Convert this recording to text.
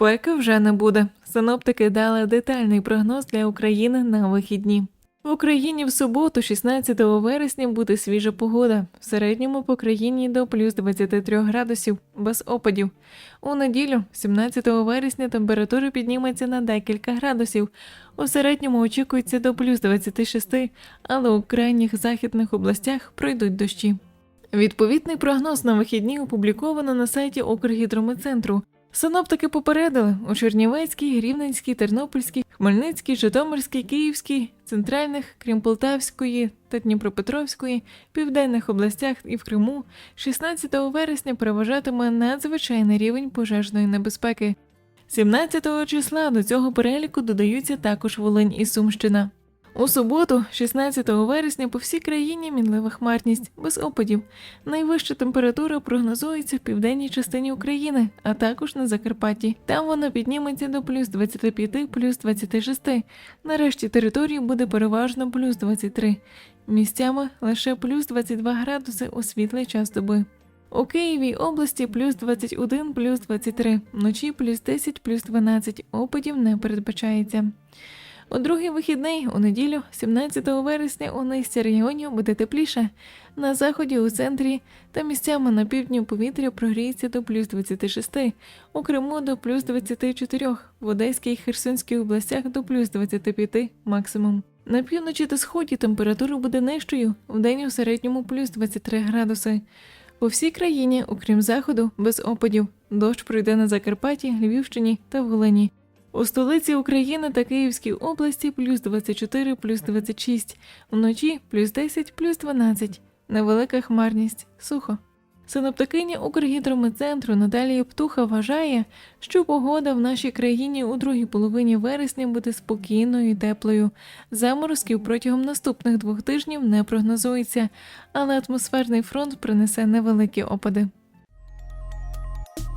Спеки вже не буде. Синоптики дали детальний прогноз для України на вихідні. В Україні в суботу, 16 вересня, буде свіжа погода. В середньому по країні до плюс 23 градусів, без опадів. У неділю, 17 вересня, температура підніметься на декілька градусів. У середньому очікується до плюс 26, але у крайніх західних областях пройдуть дощі. Відповідний прогноз на вихідні опубліковано на сайті Укргідрометцентру. Синоптики попередили у Чернівецькій, Рівненській, Тернопільській, Хмельницькій, Житомирській, Київській, центральних, крім Полтавської та Дніпропетровської, південних областях і в Криму 16 вересня переважатиме надзвичайний рівень пожежної небезпеки. 17 числа до цього переліку додаються також Волинь і Сумщина. У суботу, 16 вересня, по всій країні мінлива хмарність без опадів. Найвища температура прогнозується в південній частині України, а також на Закарпатті. Там вона підніметься до плюс 25, плюс 26. Нарешті території буде переважно плюс 23. Місцями лише плюс 22 градуси у світлий час доби. У Києві області плюс 21, плюс 23, вночі плюс 10, плюс 12, опадів не передбачається. У другий вихідний, у неділю, 17 вересня, у низці регіонів буде тепліше. На заході, у центрі та місцями на півдні повітря прогріється до плюс 26, у Криму до плюс 24, в Одеській і Херсонській областях до плюс 25 максимум. На півночі та сході температура буде нижчою, вдень у середньому плюс 23 градуси. По всій країні, окрім заходу, без опадів. Дощ пройде на Закарпатті, Львівщині та Волині. У столиці України та Київській області плюс 24, плюс 26, вночі плюс 10, плюс 12. Невелика хмарність, сухо. Синоптикиня Укргідрометцентру Наталія Птуха вважає, що погода в нашій країні у другій половині вересня буде спокійною і теплою. Заморозків протягом наступних двох тижнів не прогнозується, але атмосферний фронт принесе невеликі опади.